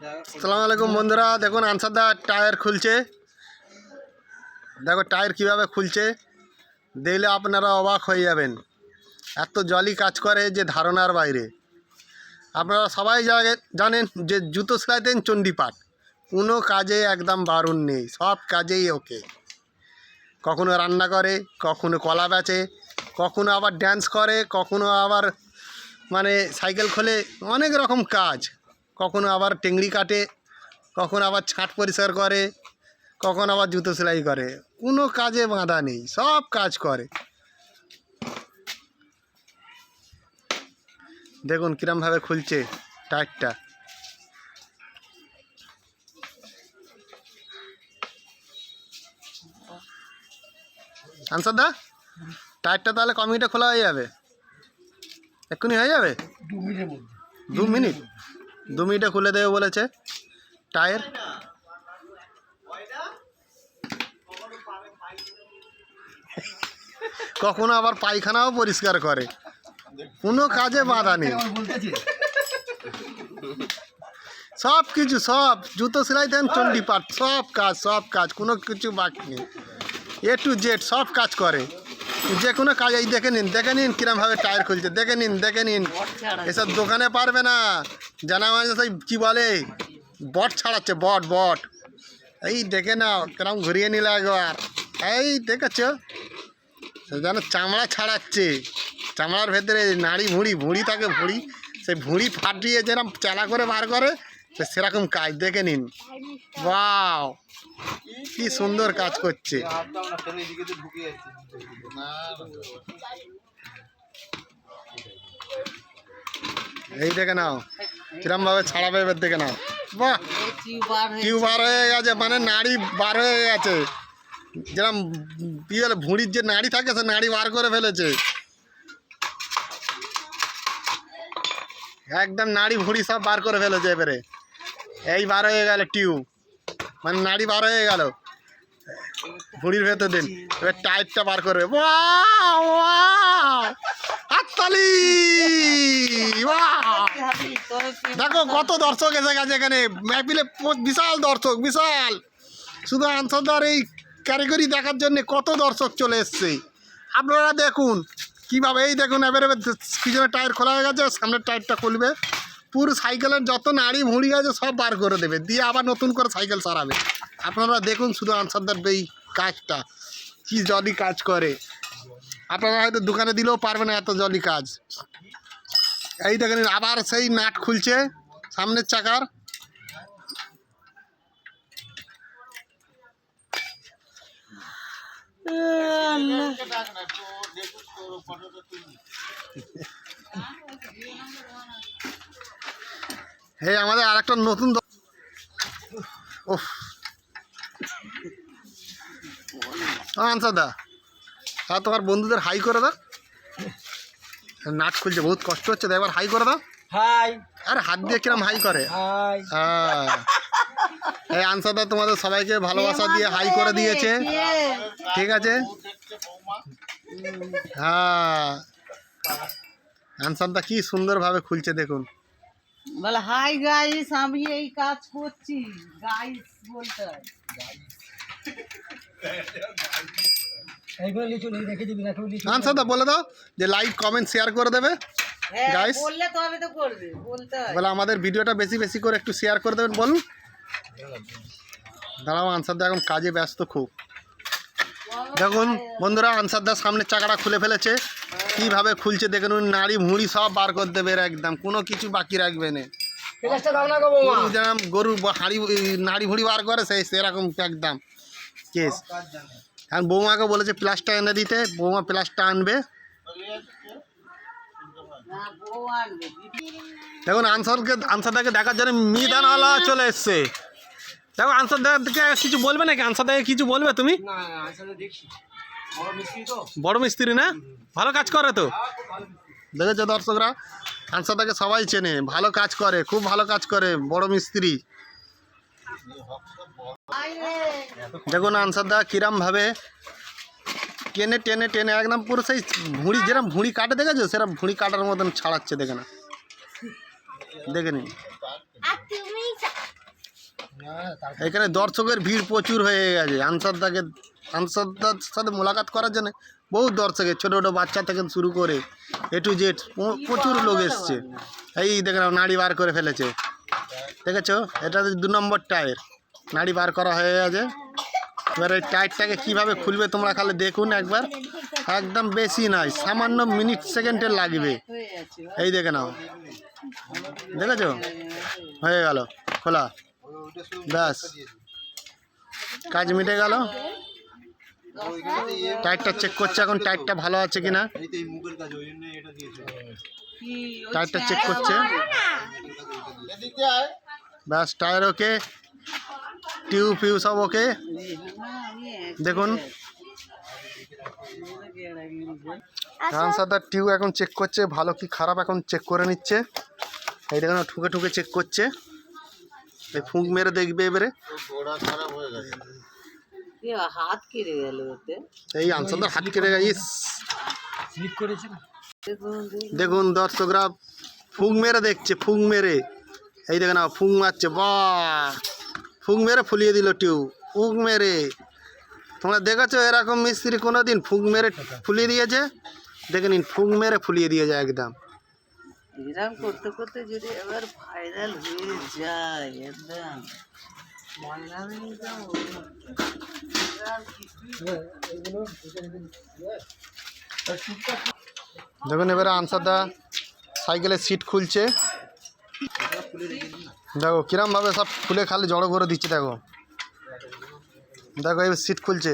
আসসালামু আলাইকুম বন্ধুরা, দেখুন আনসারদা টায়ার খুলছে। দেখো টায়ার কীভাবে খুলছে, দেখলে আপনারা অবাক হয়ে যাবেন। এত জলই কাজ করে যে ধারণার বাইরে। আপনারা সবাই জানেন যে জুতো সেলাইতেন চণ্ডীপাঠ। কোনো কাজে একদম বারণ নেই, সব কাজেই ওকে। কখনো রান্না করে, কখনো কলা বেচে, কখনো আবার ড্যান্স করে, কখনো আবার মানে সাইকেল খোলে, অনেক রকম কাজ। কখনো আবার টেংরি কাটে কখনো আবার ছাট পরিষ্কার করে কখন আবার জুতো সেলাই করে। কোনো কাজে বাঁধা নেই সব কাজ করে। দেখুন কিরমভাবে খুলছে টায়ারটা আনসার দা টায়ারটা তাহলে ক মিনিটে খোলা হয়ে যাবে? এক্ষুনি হয়ে যাবে? দু মিনিট? দু মিনিটে খুলে দেবে বলেছে। টায়ার? কখনো আবার পায়খানাও পরিষ্কার করে। কোনো কাজে বাধা নেই। সব কিছু, সব। জুতো সেলাই দেন, চণ্ডী পাঠ, সব কাজ সব কাজ, কোনো কিছু বাকি নেই। এ টু জেড সব কাজ করে। যে কোনো কাজ, এই দেখে নিন দেখে নিন কিরমভাবে টায়ার খুলছে, দেখে নিন দেখে নিন। এসব দোকানে পারবে না। জানা মানে সেই কী বলে? বট ছাড়াচ্ছে, বট বট। এই দেখে নাও, কিরম ঘুরিয়ে নিল একবার। এই দেখেছ? সে যেন চামড়া ছাড়াচ্ছে। চামড়ার ভেতরে নাড়ি ভুঁড়ি ভুঁড়ি থাকে ভুঁড়ি, সেই ভুঁড়ি ফাটিয়ে যেরকম চালা করে বার করে তো সেরকম কাজ। দেখে নিন। বাও কি সুন্দর কাজ করছে। এই দেখে নাও। কিরম ভাবে ছাড়াবে এবার দেখে নাও। বাহ! টিউ বার হয়ে গেছে মানে নাড়ি বার হয়ে গেছে। যেরকম কি ভুঁড়ির যে নাড়ি থাকে সে নাড়ি বার করে ফেলেছে। একদম নাড়ি ভুঁড়ি সব বার করে ফেলেছে এবারে। এই বার হয়ে গেল টিউব মানে নাড়ি বার হয়ে গেল। ভুঁড়ির ভেতর দিন। এবার টাইটটা বার করবে! হাততালি! দেখো কত দর্শক এসে গেছে এখানে। ম্যাপিলে বিশাল দর্শক, বিশাল। শুধু আনসারদার এই কারিগরি দেখার জন্য কত দর্শক চলে এসছে। আপনারা দেখুন কীভাবে এই দেখুন, এবারে পিছনে টায়ার খোলা হয়ে গেছে, সামনের টায়ারটা খুলবে। পুরো সাইকেলের যত নাড়ি ভুঁড়ি আছে সব বার করে দেবে। দিয়ে আবার নতুন করে সাইকেল সারাবে। আপনারা দেখুন শুধু আনসারদার এই কাজটা, কি জলি কাজ করে। আপনারা হয়তো দোকানে দিলেও পারবে না এত জলি কাজ। এই দেখেন, আবার সেই নাট খুলছে, সামনের চাকার। হে আমাদের আর একটা নতুন ও আনসার দা আর তোমার বন্ধুদের হাই করে দাও। নাট খুলছে বহুত কষ্ট হচ্ছে তো একবার হাই করে দাও। হাই। আরে হাত দিয়ে কিরম হাই করে? হাই। হ্যাঁ। এই আনসারদা তোমাদের সবাইকে ভালোবাসা দিয়ে হাই করে দিয়েছে। ঠিক আছে? হ্যাঁ। আনসারদা কি সুন্দরভাবে খুলছে দেখুন। বলে হাই গাইস আমি এই কাজ করছি। গাইস বলতে হয়। বলে দাও যে লাইক কমেন্ট শেয়ার করে দেবে। হ্যাঁ Guys? বললে তবে তো করবে বলতে বলে আমাদের ভিডিওটা বেশি বেশি করে একটু শেয়ার করে দেবেন বলুন। দাঁড়াও আনসারদা এখন কাজে ব্যস্ত খুব। দেখুন বন্ধুরা আনসারদার সামনের চাকাটা খুলে ফেলেছে। কীভাবে খুলছে দেখুন উনি নাড়ি ভুঁড়ি সব বার করে দেবে একদম। কোনো কিছু বাকি রাখবে না। গরু যেরকম গরু হাঁড়ি নাড়ি ভুঁড়ি বার করে সেই সেরকম একদম কেস। এখন বৌমাকে বলেছে প্লাসটা এনে দিতে বৌমা প্লাসটা আনবে। দেখুন আনসারকে আনসারদাকে দেখার জন্য মিদানওয়ালা চলে এসছে। দেখো আনসারদাকে কিছু বলবে নাকি? আনসারদাকে কিছু বলবে তুমি? না দেখছি। বড় মিস্ত্রি তো। বড় মিস্ত্রি না? ভালো কাজ করে তো। দেখেছ দর্শকরা? আনসারদাকে সবাই চেনে। ভালো কাজ করে খুব ভালো কাজ করে বড় মিস্ত্রি। দেখুন আনসারদা কিরমভাবে টেনে টেনে টেনে একদম পুরো সেই ভুঁড়ি যেরকম ভুঁড়ি কাটে দেখেছ? সেরকম ভুঁড়ি কাটার মতন ছাড়াচ্ছে দেখে না দেখে নিন। এখানে দর্শকের ভিড় প্রচুর হয়ে গেছে। আনসারদাকে আনসারদার সাথে মোলাকাত করার জন্য বহু দর্শকের, ছোটো ছোটো বাচ্চা থেকে শুরু করে এ টু জেড প্রচুর লোক এসছে। এই দেখে নাড়ি বার করে ফেলেছে। দেখেছ? এটা দু নম্বর টায়ার। নাড়ি বার করা হয়ে গেছে। এবার এই টায়ারটাকে কীভাবে খুলবে তোমরা খালি দেখুন একবার। একদম বেশি নয়, সামান্য মিনিট সেকেন্ডের লাগবে। এই দেখে নাও। দেখেছ? হয়ে গেল। খোলা। ব্যাস। কাজ মিটে গেল। টায়ারটা চেক করছে এখন টায়ারটা ভালো আছে কিনা? টায়ারটা চেক করছে। ব্যাস টায়ার ওকে। টিউ ফিউ সব ওকে। দেখুন। সাদার টিউ এখন চেক করছে ভালো কি খারাপ এখন চেক করে নিচ্ছে। এই দেখুন ঠুকে ঠুকে চেক করছে। ফুঁক মেরে দেখবে এবারে। হাত কেড়ে গেল ওতে। এই আনসাদার হাত কেটে গেছে দেখুন দর্শকরা ফুঁক মেরে দেখছে ফুঁক মেরে। এই দেখে না ফুঁক মারছে বাহ। ফুঁক মেরে ফুলিয়ে দিল টিউ ফুঁক মেরে। তোমরা দেখেছ এরকম মিস্ত্রি কোনো দিন ফুঁক মেরে ফুলিয়ে দিয়েছে? দেখে নিন ফুঁক মেরে ফুলিয়ে দিয়েছে একদম। এরকম করতে করতে যদি এবার ভাইরাল হয়ে যায়, একদম। দেখুন, এবারে আনসারদা সাইকেলের সিট খুলছে। দেখো, কিরমভাবে সব খুলে খালি জড়ো করে দিচ্ছে, দেখো। দেখো এবার সিট খুলছে।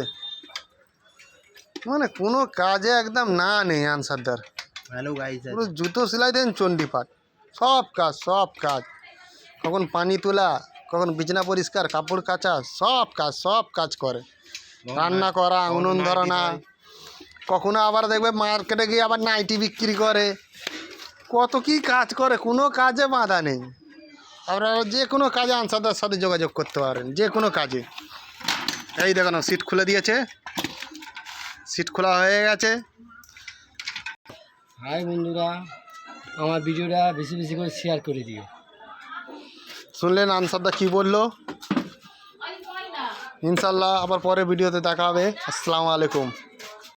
মানে কোনো কাজে একদম না নেই আনসারদার হ্যালো গাইস পুরো জুতো সেলাই দেন চণ্ডীপাঠ সব কাজ সব কাজ। কখন পানি তোলা কখন বিছনা পরিষ্কার কাপড় কাচা সব কাজ সব কাজ করে। রান্না করা উনুন ধরানা। কখনো আবার দেখবে মার্কেটে গিয়ে আবার নাইটি বিক্রি করে। কত কি কাজ করে কোনো কাজে বাধা নেই। আপনারা যে কোনো কাজে আনসারদের সাথে যোগাযোগ করতে পারেন যে কোনো কাজে। এই দেখো সিট খুলে দিয়েছে। সিট খোলা হয়ে গেছে। হাই বন্ধুরা, আমার ভিডিওটা বেশি বেশি করে শেয়ার করে দিও। শুনলেন আনসারদা কি বলল? ইনশাল্লাহ আবার পরে ভিডিওতে দেখা হবে। আসসালামু আলাইকুম।